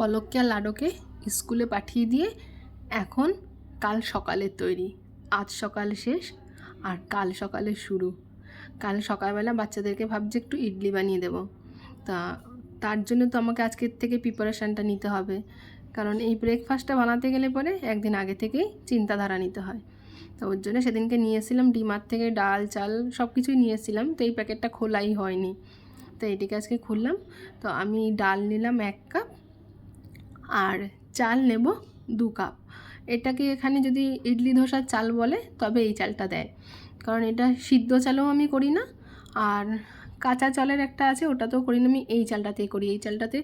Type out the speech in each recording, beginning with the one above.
পলককে আর লাডোকে স্কুলে পাঠিয়ে দিয়ে এখন কাল সকালের তৈরি। আজ সকাল শেষ আর কাল সকালে শুরু। কাল সকালবেলা বাচ্চাদেরকে ভাবছি একটু ইডলি বানিয়ে দেবো। তা, তার জন্য তো আমাকে আজকের থেকে প্রিপারেশানটা নিতে হবে। কারণ এই ব্রেকফাস্টটা বানাতে গেলে পরে একদিন আগে থেকেই চিন্তাধারা নিতে হয়। তো ওর জন্য সেদিনকে নিয়ে এসেছিলাম ডিমার থেকে ডাল, চাল সব কিছুই নিয়ে এসেছিলাম তো এই প্যাকেটটা খোলাই হয়নি। তো এটিকে আজকে খুললাম। তো আমি ডাল নিলাম এক কাপ। আর চাল নেব দু কাপ। এটাকে এখানে যদি ইডলি ধোসার চাল বলে, তবে এই চালটা দেয়। কারণ এটা সিদ্ধ চালও আমি করি না, আর কাঁচা চালের একটা আছে, ওটাতেও করি না, আমি এই চালটাতেই করি। এই চালটাতে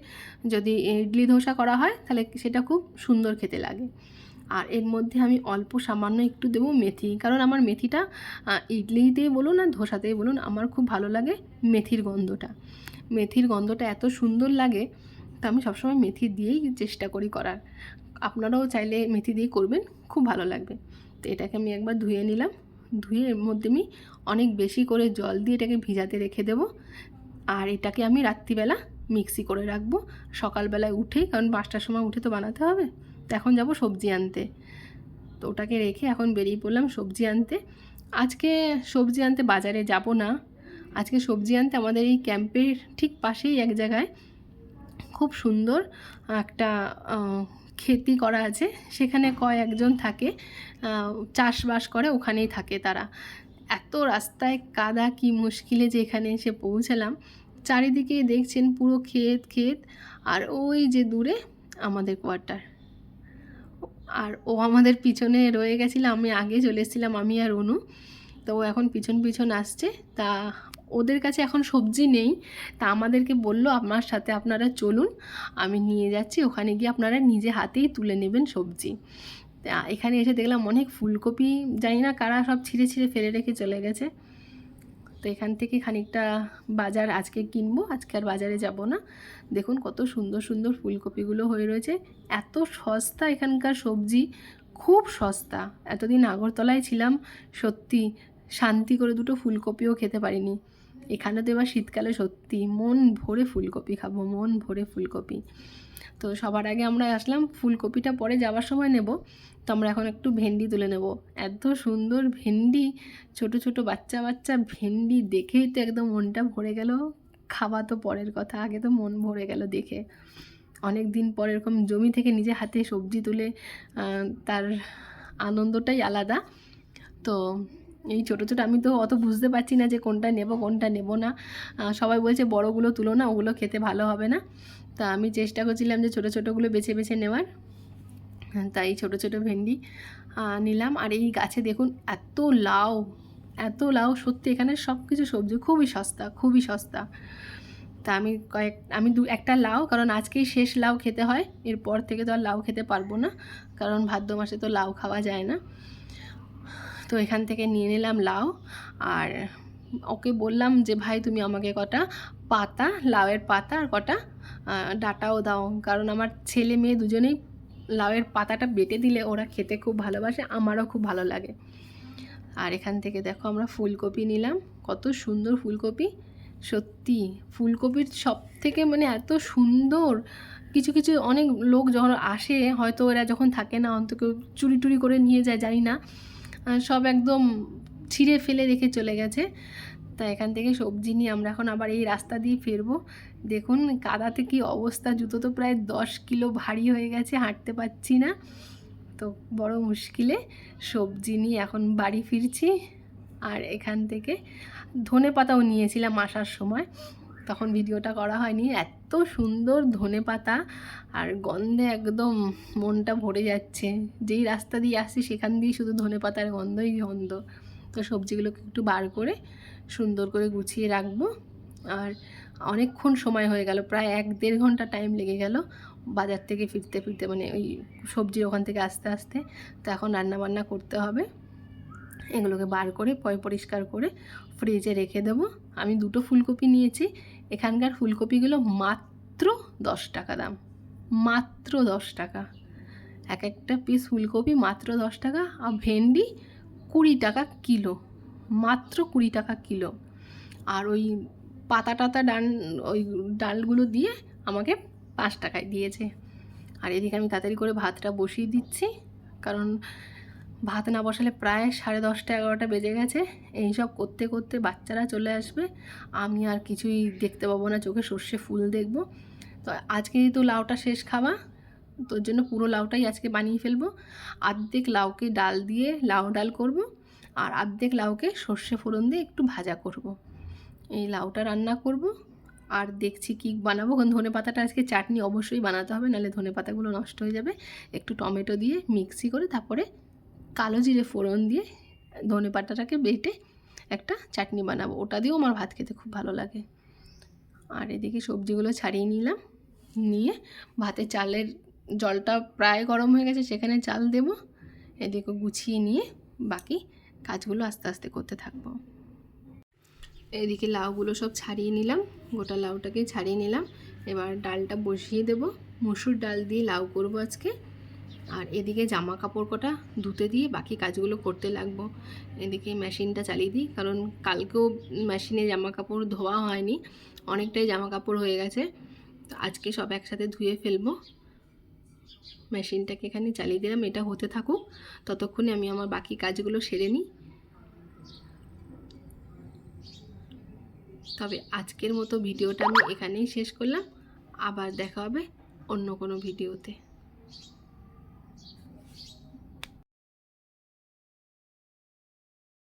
যদি ইডলি ধোসা করা হয়, তাহলে সেটা খুব সুন্দর খেতে লাগে। আর এর মধ্যে আমি অল্প সামান্য একটু দেবো মেথি, কারণ আমার মেথিটা ইডলিতেই বলুন আর ধোসাতেই বলুন, আমার খুব ভালো লাগে মেথির গন্ধটা। মেথির গন্ধটা এত সুন্দর লাগে তা আমি সবসময় মেথি দিয়েই চেষ্টা করি করার। আপনারাও চাইলে মেথি দিয়ে করবেন, খুব ভালো লাগবে। তো এটাকে আমি একবার ধুয়ে নিলাম। ধুয়ে এর মধ্যে আমি অনেক বেশি করে জল দিয়ে এটাকে ভিজাতে রেখে দেবো। আর এটাকে আমি রাত্রিবেলা মিক্সি করে রাখব। সকালবেলায় উঠে কারণ পাঁচটার সময় উঠে তো বানাতে হবে। তো এখন যাব সবজি আনতে। তো ওটাকে রেখে এখন বেরিয়ে পড়লাম সবজি আনতে। আজকে সবজি আনতে বাজারে যাব না। আজকে সবজি আনতে আমাদের এই ক্যাম্পের ঠিক পাশেই এক জায়গায় খুব সুন্দর একটা খেতি করা আছে। সেখানে কয়েকজন থাকে চাষবাস করে, ওখানেই থাকে তারা। এত রাস্তায় কাদা কি মুশকিলে যে এখানে এসে পৌঁছালাম। চারিদিকে দেখছেন পুরো ক্ষেত ক্ষেত, আর ওই যে দূরে আমাদের কোয়ার্টার আর ও আমাদের পিছনে রয়ে গেছিল, আমি আগে চলে এসেছিলাম, আমি আর অনু। তো ও এখন পিছন পিছন আসছে। তা ওদের কাছে এখন সবজি নেই। তা আমাদেরকে বলল, আপনার সাথে আপনারা চলুন, আমি নিয়ে যাচ্ছি, ওখানে গিয়ে আপনারা নিজে হাতেই তুলে নেবেন সবজি। এখানে এসে দেখলাম অনেক ফুলকপি, জানি না কারা সব ছিঁড়ে ছিঁড়ে ফেলে রেখে চলে গেছে। তো এখান থেকে খানিকটা বাজার আজকে কিনবো, আজকে আর বাজারে যাব না। দেখুন কত সুন্দর সুন্দর ফুলকপিগুলো হয়ে রয়েছে। এত সস্তা এখানকার সবজি, খুব সস্তা। এতদিন আগরতলায় ছিলাম, সত্যি শান্তি করে দুটো ফুলকপিও খেতে পারিনি। এখানে তো এবার শীতকালে সত্যি মন ভরে ফুলকপি খাব, মন ভরে ফুলকপি। তো সবার আগে আমরা আসলাম, ফুলকপিটা পরে যাওয়ার সময় নেব। তো আমরা এখন একটু ভেন্ডি তুলে নেব। এত সুন্দর ভেন্ডি, ছোট ছোট বাচ্চা বাচ্চা ভেন্ডি দেখেই তো একদম মনটা ভরে গেল। খাওয়া তো পরের কথা, আগে তো মন ভরে গেল দেখে। অনেক দিন পর এরকম জমি থেকে নিজে হাতে সবজি তুলে তার আনন্দটাই আলাদা। তো এই ছোটো ছোটো আমি তো অত বুঝতে পারছি না যে কোনটা নেব কোনটা নেব না। সবাই বলছে বড়গুলো তুলো না, ওগুলো খেতে ভালো হবে না। তা আমি চেষ্টা করছিলাম যে ছোটো, ছোটোগুলো বেছে বেছে নেওয়ার। তাই ছোটো ছোটো ভেন্ডি নিলাম। আর এই গাছে দেখুন এত লাউ এত লাউ, সত্যি এখানে সব কিছু সবজি খুবই সস্তা খুবই সস্তা। তা আমি কয়েক, আমি দু, একটা লাউ, কারণ আজকেই শেষ লাউ খেতে হয়, এরপর থেকে তো আর লাউ খেতে পারব না, কারণ ভাদ্র মাসে তো লাউ খাওয়া যায় না। তো এখান থেকে নিয়ে নিলাম লাউ আর ওকে বললাম যে, ভাই, তুমি আমাকে কটা পাতা, লাউয়ের পাতা আর কটা ডাঁটাও দাও। কারণ আমার ছেলে মেয়ে দুজনেই লাউয়ের পাতাটা বেটে দিলে ওরা খেতে খুব ভালোবাসে, আমারও খুব ভালো লাগে। আর এখান থেকে দেখো আমরা ফুলকপি নিলাম, কত সুন্দর ফুলকপি, সত্যি ফুলকপির সব থেকে মানে এত সুন্দর, কিছু কিছু অনেক লোক যখন আসে, হয়তো এরা যখন থাকে না, অন্তত চুরি টুরি করে নিয়ে যায়, জানি না। সব একদম ছিঁড়ে ফেলে রেখে চলে গেছে। তা এখান থেকে সবজি নিয়ে আমরা এখন আবার এই রাস্তা দিয়ে ফিরবো। দেখুন, কাদাতে কি অবস্থা, জুতো তো প্রায় দশ কিলো ভারী হয়ে গেছে, হাঁটতে পারছি না। তো বড় মুশকিলে সবজি নিয়ে এখন বাড়ি ফিরছি। আর এখান থেকে ধনে পাতাও নিয়েছিলাম আসার সময়। তখন ভিডিওটা করা হয়নি। এত সুন্দর ধনে পাতা আর গন্ধে একদম মনটা ভরে যাচ্ছে। যেই রাস্তা দিয়ে আসছি সেখান দিয়ে শুধু ধনে পাতার গন্ধই গন্ধ। তো সবজিগুলোকে একটু বার করে সুন্দর করে গুছিয়ে রাখব। আর অনেকক্ষণ সময় হয়ে গেল, প্রায় এক দেড় ঘণ্টা টাইম লেগে গেল বাজার থেকে ফিরতে ফিরতে মানে ওই সবজির ওখান থেকে আস্তে আস্তে। তো এখন রান্না বান্না করতে হবে। এগুলোকে বার করে পয় পরিষ্কার করে ফ্রিজে রেখে দেবো। আমি দুটো ফুলকপি নিয়েছি। এখানকার ফুলকপিগুলো মাত্র দশ টাকা দাম। মাত্র দশ টাকা। এক একটা পিস ফুলকপি মাত্র দশ টাকা আর ভেন্ডি কুড়ি টাকা কিলো। মাত্র কুড়ি টাকা কিলো। আর ওই পাতা টাতা ডান, ওই ডালগুলো দিয়ে আমাকে পাঁচ টাকায় দিয়েছে। আর এদিকে আমি তাড়াতাড়ি করে ভাতটা বসিয়ে দিচ্ছি। কারণ ভাত না বসালে প্রায় সাড়ে দশটা, এগারোটা বেজে গেছে। এই সব করতে করতে বাচ্চারা চলে আসবে। আমি আর কিছুই দেখতে পাবো না, চোখে সর্ষে ফুল দেখব। তো আজকে যেহেতু লাউটা শেষ খাওয়া তোর জন্য পুরো লাউটাই আজকে বানিয়ে ফেলব। আর্ধেক লাউকে ডাল দিয়ে লাউ ডাল করব, আর আর্ধেক লাউকে সর্ষে ফোড়ন দিয়ে একটু ভাজা করব। এই লাউটা রান্না করব, আর দেখছি কি বানাবো। কারণ ধনে পাতাটা আজকে চাটনি অবশ্যই বানাতে হবে, নাহলে ধনে পাতাগুলো নষ্ট হয়ে যাবে। একটু টমেটো দিয়ে মিক্সি করে তারপরে কালো জিরে ফোড়ন দিয়ে ধনে পাতাটাকে বেটে একটা চাটনি বানাবো। ওটা দিয়েও আমার ভাত খেতে খুব ভালো লাগে। আর এদিকে সবজিগুলো ছাড়িয়ে নিলাম। নিয়ে ভাতে চালের জলটা প্রায় গরম হয়ে গেছে, সেখানে চাল দেব। এদিকে গুছিয়ে নিয়ে বাকি কাজগুলো আস্তে আস্তে করতে থাকব। এদিকে লাউগুলো সব ছাড়িয়ে নিলাম। গোটা লাউটাকে ছাড়িয়ে নিলাম। এবার ডালটা বসিয়ে দেব। মুসুর ডাল দিয়ে লাউ করব আজকে। আর এদিকে জামা কাপড় কটা ধুতে দিয়ে বাকি কাজগুলো করতে লাগবো। এদিকে মেশিনটা চালিয়ে দিই, কারণ কালকেও মেশিনে জামা কাপড় ধোয়া হয়নি, অনেকটাই জামা কাপড় হয়ে গেছে। তো আজকে সব একসাথে ধুয়ে ফেলব। মেশিনটাকে এখানে চালিয়ে দিলাম, এটা হতে থাকুক। ততক্ষণে আমি আমার বাকি কাজগুলো সেরে নিই। তবে আজকের মতো ভিডিওটা আমি এখানেই শেষ করলাম। আবার দেখা হবে অন্য কোনো ভিডিওতে।